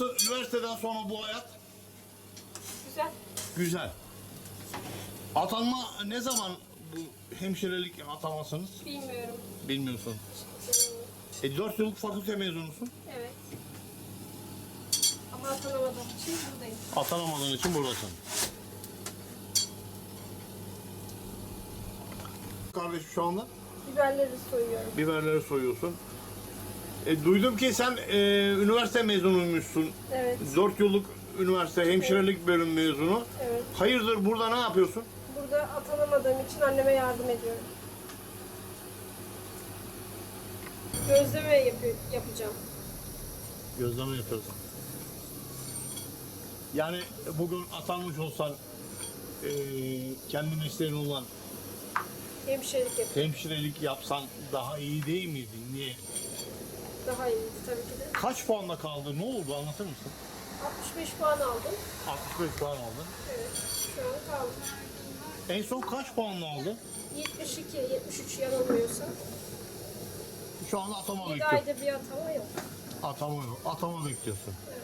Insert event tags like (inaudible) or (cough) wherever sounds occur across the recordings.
Nasıl üniversiteden sonra bu hayat? Güzel. Güzel. Atanma ne zaman bu hemşirelik atamasınız? Bilmiyorum. Bilmiyorsun. E 4 yıllık fakülte mezunusun. Evet. Ama atanamadığım için buradayım. Atanamadığın için buradasın. Kardeşim şu anda Biberleri soyuyorum. biberleri soyuyorsun. E, duydum ki sen e, üniversite mezunuymuşsun. Evet. 4 yıllık üniversite hemşirelik bölüm mezunu. Evet. Hayırdır burada ne yapıyorsun? Burada atanamadığım için anneme yardım ediyorum. Gözleme yapı- yapacağım. Gözleme yapıyorsun. Yani bugün atanmış olsan e, kendi mesleğin olan Hemşirelik yapıyorum. hemşirelik yapsan daha iyi değil miydin? Niye? Daha iyiydi tabii ki de. Kaç puanla kaldı? Ne oldu anlatır mısın? 65 puan aldım. 65 puan aldın. Evet. Şu an kaldım. En son kaç puanla aldın? 72, 73 yanılmıyorsam. Şu anda atama 7 bekliyorsun. ayda bir atama yok. Atama yok. Atama bekliyorsun. Evet.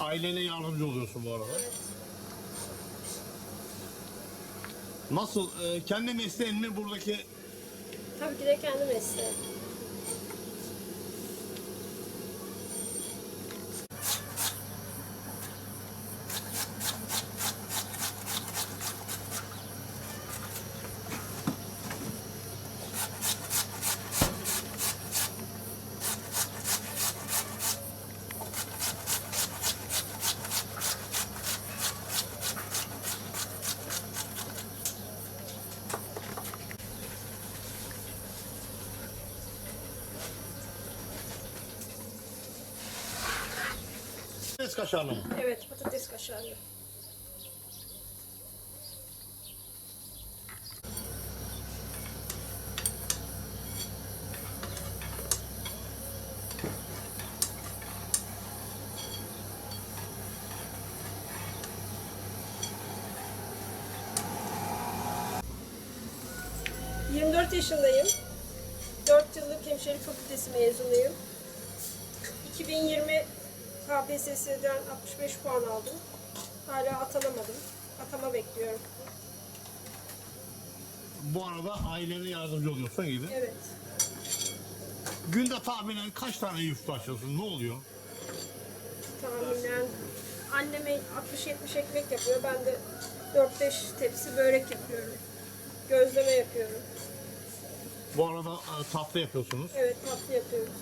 Ailene yardımcı oluyorsun bu arada. Evet. Nasıl? e, kendi mesleğin mi buradaki? Tabii ki de kendi mesleğim. Kaşarlı mı? Evet, patates kaşarlı. ...24 yaşındayım. 4 yıllık hemşirelik fakültesi mezunuyum. 2020 KPSS'den 65 puan aldım. Hala atanamadım. Atama bekliyorum. Bu arada ailene yardımcı oluyorsun gibi. Evet. Günde tahminen kaç tane yufka açıyorsun? Ne oluyor? Tahminen anneme 60-70 ekmek yapıyor. Ben de 4-5 tepsi börek yapıyorum. Gözleme yapıyorum. Bu arada e, tatlı yapıyorsunuz. Evet tatlı yapıyoruz.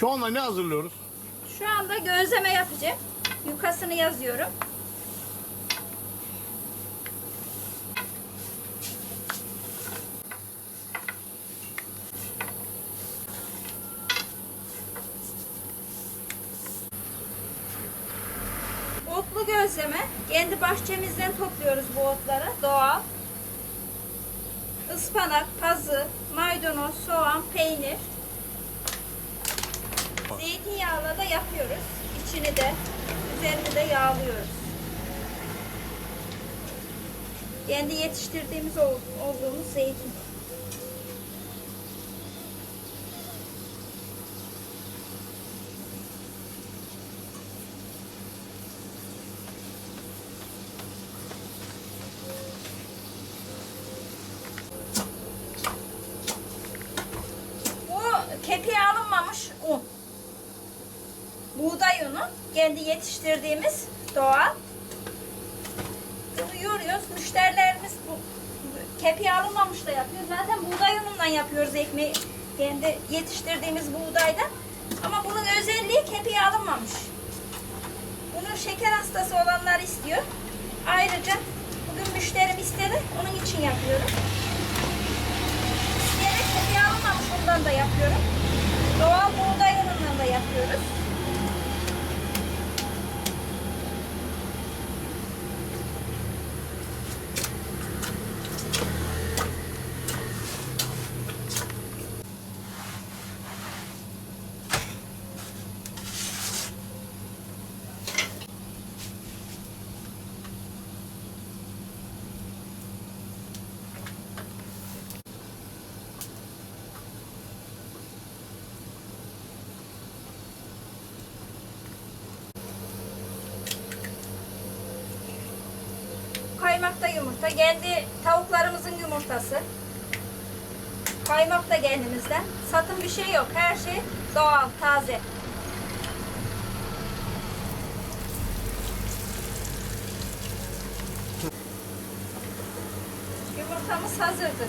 Şu anda ne hazırlıyoruz? Şu anda gözleme yapacağım. Yukasını yazıyorum. Otlu gözleme. Kendi bahçemizden topluyoruz bu otları. Doğal. Ispanak, pazı, maydanoz, soğan, peynir. Zeytinyağla da yapıyoruz. İçini de, üzerini de yağlıyoruz. Kendi yetiştirdiğimiz ol- olduğumuz zeytin. Bu kepiği alınmamış un. Buğday unu. Kendi yetiştirdiğimiz doğal. Bunu yoruyoruz. Müşterilerimiz bu kepiği alınmamış da yapıyor. Zaten buğday unundan yapıyoruz ekmeği. Kendi yetiştirdiğimiz buğdaydan. Ama bunun özelliği kepiği alınmamış. Bunu şeker hastası olanlar istiyor. Ayrıca bugün müşterim istedi. Onun için yapıyorum. İsteyerek kepiği alınmamış undan da yapıyorum. Doğal buğday unundan da yapıyoruz. Kaymakta yumurta. Kendi tavuklarımızın yumurtası. Kaymak da kendimizden. Satın bir şey yok. Her şey doğal, taze. Yumurtamız hazırdır.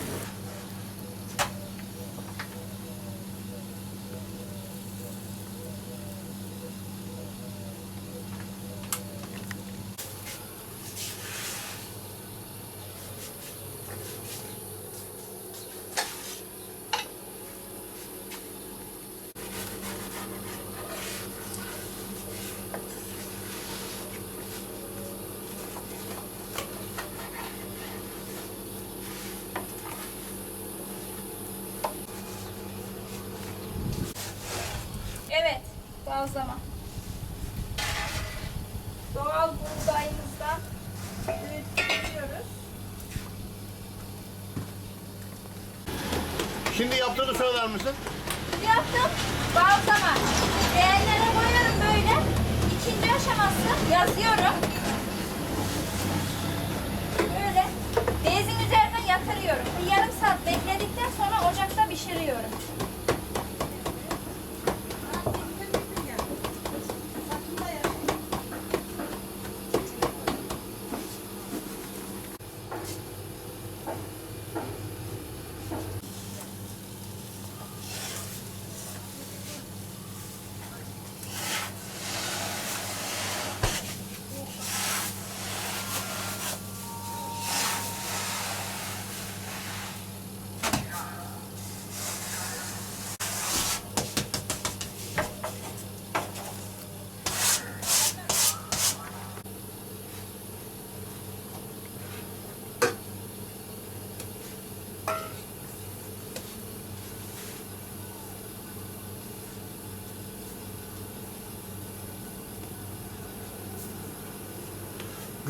Evet, bazlama. Doğal buğdayımızdan üretiyoruz. Şimdi yaptığını söyler misin? Yaptım, bazlama. Leğenlere koyuyorum böyle. İkinci aşaması yazıyorum. Böyle bezin üzerine yatırıyorum. Bir yarım saat bekledikten sonra ocakta pişiriyorum.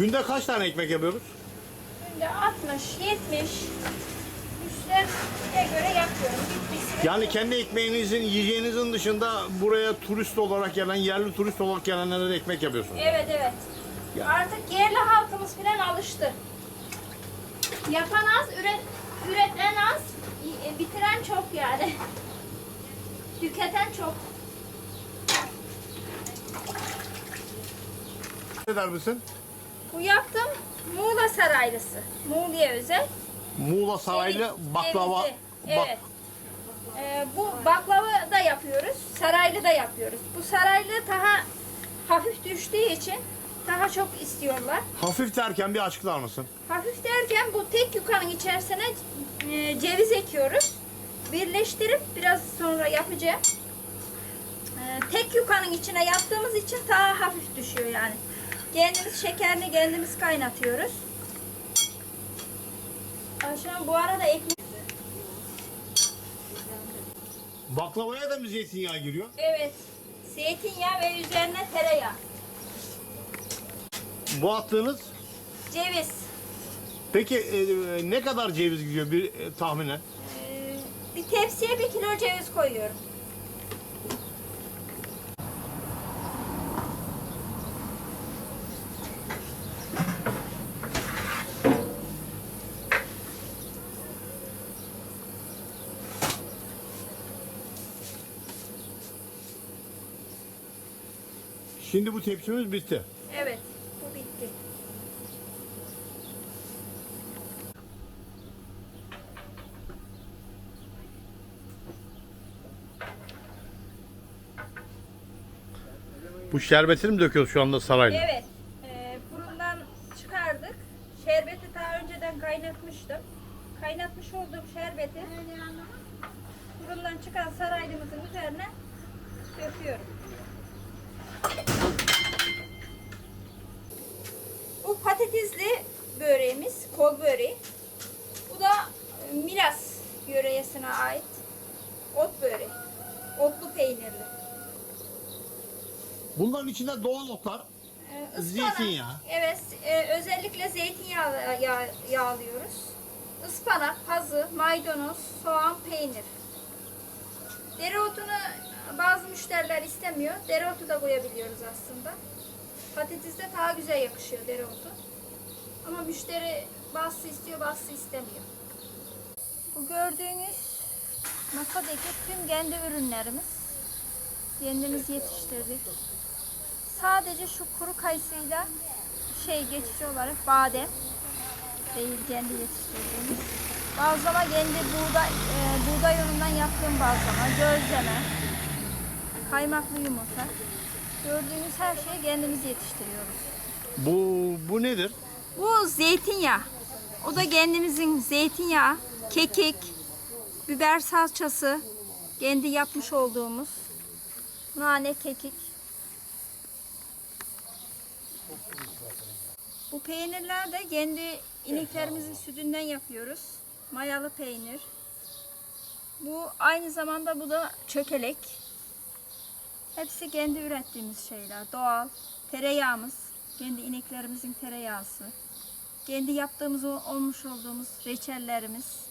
Günde kaç tane ekmek yapıyoruz? Günde 60, 70 müşteriye göre yapıyorum. Yani kendi ekmeğinizin, yiyeceğinizin dışında buraya turist olarak gelen, yerli turist olarak gelenlere de ekmek yapıyorsunuz. Evet evet. Ya. Artık yerli halkımız falan alıştı. Yapan az, üret, üreten az, y- bitiren çok yani. (laughs) Tüketen çok. Ne der misin? Bu yaptım Muğla Saraylısı. Muğla'ya özel. Muğla Saraylı Ceviz- baklava. cevizli. Bak, Evet. Ee, bu baklava da yapıyoruz. Saraylı da yapıyoruz. Bu saraylı daha hafif düştüğü için daha çok istiyorlar. hafif derken bir açıklar mısın? Hafif derken bu tek yukanın içerisine e, ceviz ekiyoruz. Birleştirip biraz sonra yapacağım. E, tek yukanın içine yaptığımız için daha hafif düşüyor yani. Kendimiz şekerini kendimiz kaynatıyoruz. Aşağı bu arada ekmek Baklavaya da mı zeytinyağı giriyor? evet zeytinyağı ve üzerine tereyağı. Bu attığınız Ceviz. peki e, ne kadar ceviz gidiyor bir e, tahminen? E, bir tepsiye bir kilo ceviz koyuyorum. Şimdi bu tepsimiz bitti. Evet bu bitti. Bu şerbetini mi döküyoruz şu anda saraylı? Evet. E, fırından çıkardık. Şerbeti daha önceden kaynatmıştım. Kaynatmış olduğum şerbeti Fırından çıkan saraylımızın üzerine döküyorum. Bu patatesli böreğimiz, kol böreği. Bu da e, Milas yöresine ait ot böreği. Otlu peynirli. Bunların içinde doğal otlar. Ee, Zeytinyağı. Evet, e, özellikle zeytinyağı yağ, yağlıyoruz. Ispanak, pazı, maydanoz, soğan, peynir. Dereotunu bazı müşteriler istemiyor. Dereotu da koyabiliyoruz aslında. Patatesde daha güzel yakışıyor dereotu. Ama müşteri bazısı istiyor, bazısı istemiyor. Bu gördüğünüz masadaki tüm kendi ürünlerimiz. Kendimiz yetiştirdik. Sadece şu kuru kayısıyla şey geçici olarak badem değil kendi yetiştirdiğimiz. Bazlama kendi buğday, e, buğday unundan yaptığım bazlama, gözleme, kaymaklı yumurta. Gördüğünüz her şeyi kendimiz yetiştiriyoruz. Bu bu nedir? Bu zeytinyağı. O da kendimizin zeytinyağı, kekik, biber salçası, kendi yapmış olduğumuz nane, kekik. Bu peynirler de kendi ineklerimizin sütünden yapıyoruz. Mayalı peynir. Bu aynı zamanda bu da çökelek. Hepsi kendi ürettiğimiz şeyler. Doğal. Tereyağımız. Kendi ineklerimizin tereyağısı. Kendi yaptığımız olmuş olduğumuz reçellerimiz.